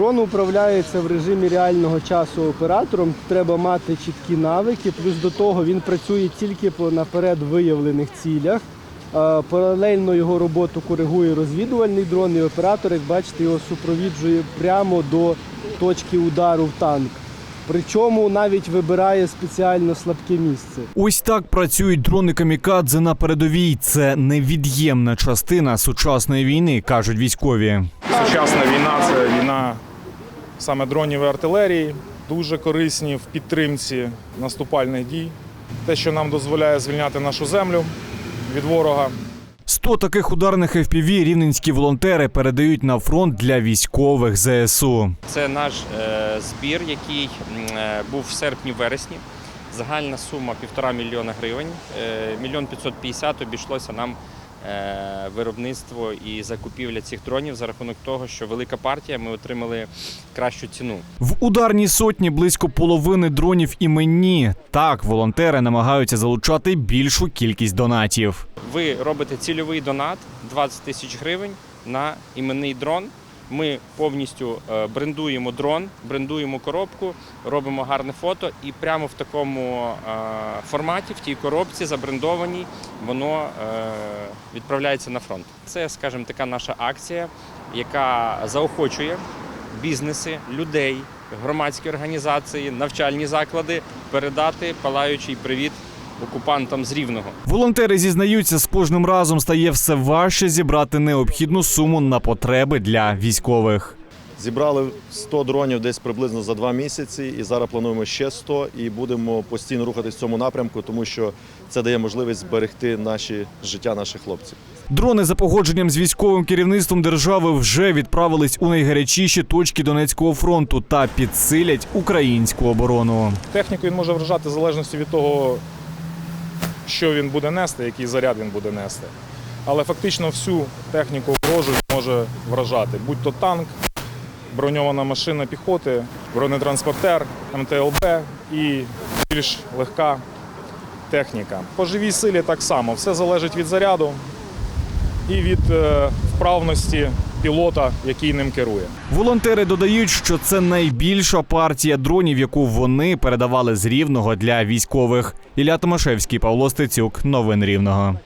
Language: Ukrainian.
Дрон управляється в режимі реального часу оператором. Треба мати чіткі навики. Плюс до того він працює тільки по наперед виявлених цілях. Е, Паралельно його роботу коригує розвідувальний дрон, і оператор, як бачите, його супровіджує прямо до точки удару в танк. Причому навіть вибирає спеціально слабке місце. Ось так працюють дрони камікадзе на передовій. Це невід'ємна частина сучасної війни, кажуть військові. Сучасна війна це саме дронів і артилерії, дуже корисні в підтримці наступальних дій. Те, що нам дозволяє звільняти нашу землю від ворога. 100 таких ударних FPV рівненські волонтери передають на фронт для військових ЗСУ. Це наш е, збір, який е, був в серпні-вересні. Загальна сума півтора мільйона гривень. Е, Мільйон 550 обійшлося нам виробництво і закупівля цих дронів за рахунок того, що велика партія ми отримали кращу ціну. В ударній сотні близько половини дронів іменні. Так, волонтери намагаються залучати більшу кількість донатів. Ви робите цільовий донат 20 тисяч гривень на іменний дрон. Ми повністю е, брендуємо дрон, брендуємо коробку, робимо гарне фото, і прямо в такому е, форматі, в тій коробці забрендованій, воно е, відправляється на фронт. Це, скажімо, така наша акція, яка заохочує бізнеси, людей, громадські організації, навчальні заклади передати палаючий привіт окупантам з Рівного. Волонтери зізнаються, з кожним разом стає все важче зібрати необхідну суму на потреби для військових. Зібрали 100 дронів десь приблизно за два місяці, і зараз плануємо ще 100 і будемо постійно рухатись в цьому напрямку, тому що це дає можливість зберегти наші життя наших хлопців. Дрони за погодженням з військовим керівництвом держави вже відправились у найгарячіші точки Донецького фронту та підсилять українську оборону. Техніку він може вражати в залежності від того, що він буде нести, який заряд він буде нести. Але фактично всю техніку ворожу може вражати, будь то танк, броньована машина піхоти, бронетранспортер, МТЛБ і більш легка техніка. По живій силі так само. Все залежить від заряду і від е, вправності пілота, який ним керує. Волонтери додають, що це найбільша партія дронів, яку вони передавали з рівного для військових. Ілля Томашевський, Павло Стецюк. Новин Рівного.